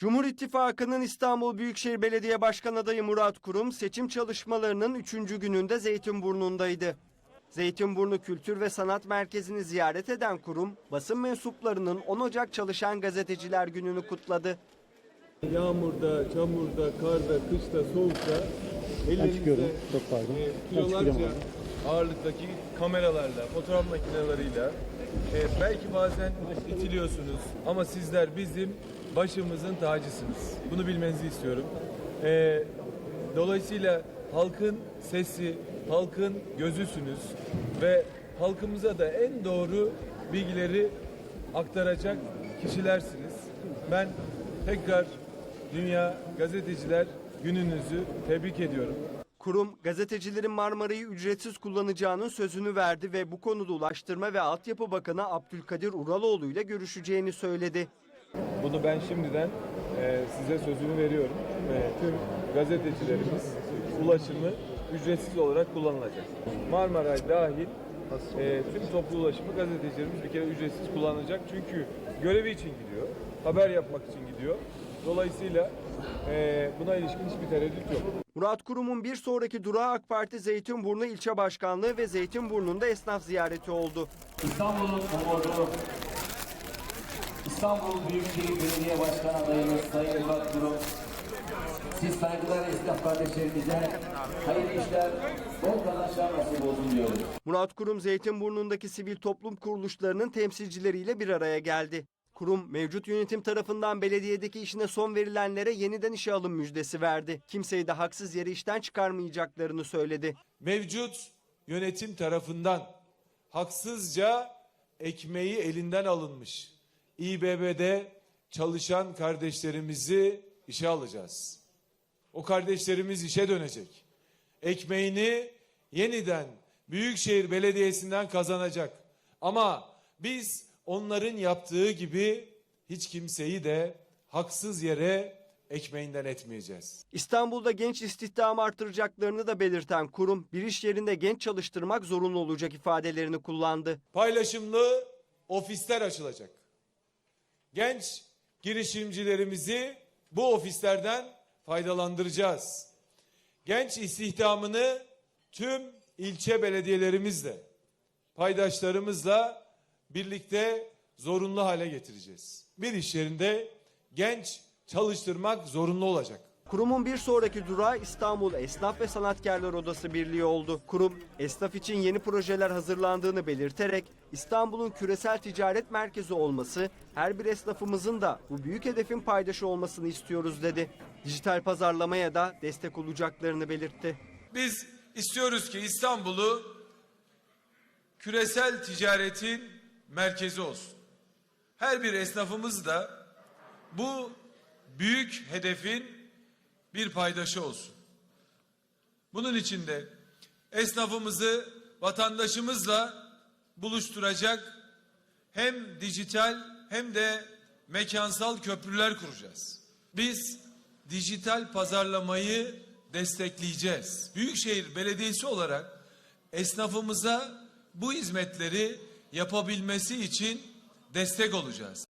Cumhur İttifakı'nın İstanbul Büyükşehir Belediye Başkan adayı Murat Kurum seçim çalışmalarının 3. gününde Zeytinburnu'ndaydı. Zeytinburnu Kültür ve Sanat Merkezi'ni ziyaret eden kurum, basın mensuplarının 10 Ocak Çalışan Gazeteciler Günü'nü kutladı. Yağmurda, çamurda, karda, kışta, soğukta elinizde. Çok pardon. e, kilolarca ağırlıktaki kameralarla, fotoğraf makineleriyle e, belki bazen itiliyorsunuz ama sizler bizim başımızın tacısınız. Bunu bilmenizi istiyorum. E, dolayısıyla halkın sesi, halkın gözüsünüz ve halkımıza da en doğru bilgileri aktaracak kişilersiniz. Ben tekrar Dünya Gazeteciler Gününüzü tebrik ediyorum. Kurum, gazetecilerin Marmara'yı ücretsiz kullanacağının sözünü verdi ve bu konuda Ulaştırma ve Altyapı Bakanı Abdülkadir Uraloğlu ile görüşeceğini söyledi. Bunu ben şimdiden e, size sözünü veriyorum. E, tüm gazetecilerimiz ulaşımı ücretsiz olarak kullanılacak. Marmaray dahil e, tüm toplu ulaşımı gazetecilerimiz bir kere ücretsiz kullanacak. Çünkü görevi için gidiyor, haber yapmak için gidiyor. Dolayısıyla e, buna ilişkin hiçbir tereddüt yok. Murat Kurum'un bir sonraki durağı AK Parti Zeytinburnu İlçe Başkanlığı ve Zeytinburnu'nda esnaf ziyareti oldu. İstanbul'un umudu, İstanbul Büyükşehir Belediye Başkan adayımız Sayın Murat Kurum, siz saygılar esnaf kardeşlerimize hayırlı işler, bol kazançlar nasip olsun diyoruz. Murat Kurum Zeytinburnu'ndaki sivil toplum kuruluşlarının temsilcileriyle bir araya geldi. Kurum mevcut yönetim tarafından belediyedeki işine son verilenlere yeniden işe alım müjdesi verdi. Kimseyi de haksız yere işten çıkarmayacaklarını söyledi. mevcut yönetim tarafından haksızca ekmeği elinden alınmış İBB'de çalışan kardeşlerimizi işe alacağız. O kardeşlerimiz işe dönecek. Ekmeğini yeniden Büyükşehir Belediyesi'nden kazanacak. Ama biz onların yaptığı gibi hiç kimseyi de haksız yere ekmeğinden etmeyeceğiz. İstanbul'da genç istihdamı artıracaklarını da belirten kurum, bir iş yerinde genç çalıştırmak zorunlu olacak ifadelerini kullandı. paylaşımlı ofisler açılacak. Genç girişimcilerimizi bu ofislerden faydalandıracağız. Genç istihdamını tüm ilçe belediyelerimizle, paydaşlarımızla birlikte zorunlu hale getireceğiz. Bir iş yerinde genç çalıştırmak zorunlu olacak. Kurumun bir sonraki durağı İstanbul Esnaf ve Sanatkarlar Odası Birliği oldu. Kurum, esnaf için yeni projeler hazırlandığını belirterek İstanbul'un küresel ticaret merkezi olması, her bir esnafımızın da bu büyük hedefin paydaşı olmasını istiyoruz dedi. Dijital pazarlamaya da destek olacaklarını belirtti. Biz istiyoruz ki İstanbul'u küresel ticaretin merkezi olsun. Her bir esnafımız da bu büyük hedefin bir paydaşı olsun. Bunun için de esnafımızı vatandaşımızla buluşturacak hem dijital hem de mekansal köprüler kuracağız. Biz dijital pazarlamayı destekleyeceğiz. Büyükşehir Belediyesi olarak esnafımıza bu hizmetleri yapabilmesi için destek olacağız.